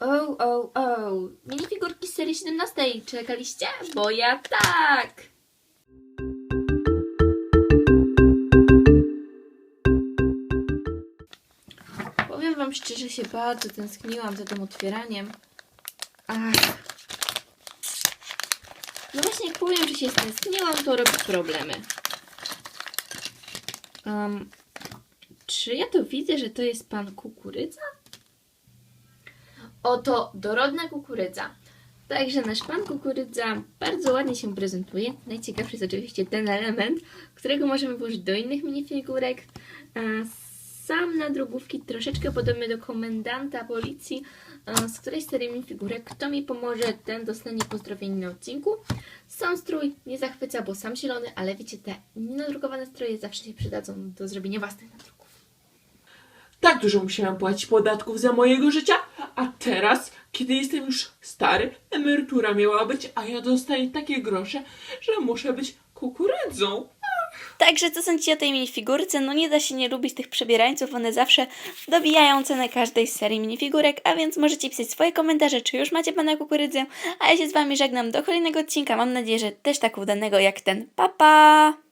O, o, o. Minifigurki z serii 17. Czekaliście? Bo ja tak. Powiem wam szczerze, się bardzo tęskniłam za tym otwieraniem. Ach. No właśnie, jak powiem, że się stęskniłam, to robi problemy. Um, czy ja to widzę, że to jest pan kukurydza? Oto dorodna kukurydza. Także nasz pan kukurydza bardzo ładnie się prezentuje. Najciekawszy jest oczywiście ten element, którego możemy włożyć do innych minifigurek. A Sam na drogówki troszeczkę podobny do komendanta policji, a z której serii minifigurek. Kto mi pomoże, ten dostanie pozdrowienie na odcinku. Sam strój nie zachwyca, bo sam zielony, ale wiecie, te nadrukowane stroje zawsze się przydadzą do zrobienia własnych nadruków. Tak dużo musiałem płacić podatków za mojego życia, a teraz, kiedy jestem już stary, emerytura miała być, a ja dostaję takie grosze, że muszę być kukurydzą. Także co sądzicie o tej minifigurce? No nie da się nie lubić tych przebierańców, one zawsze dobijają cenę każdej z serii minifigurek, a więc możecie pisać swoje komentarze, czy już macie pana kukurydzę, a ja się z wami żegnam do kolejnego odcinka, mam nadzieję, że też tak udanego jak ten. Pa pa!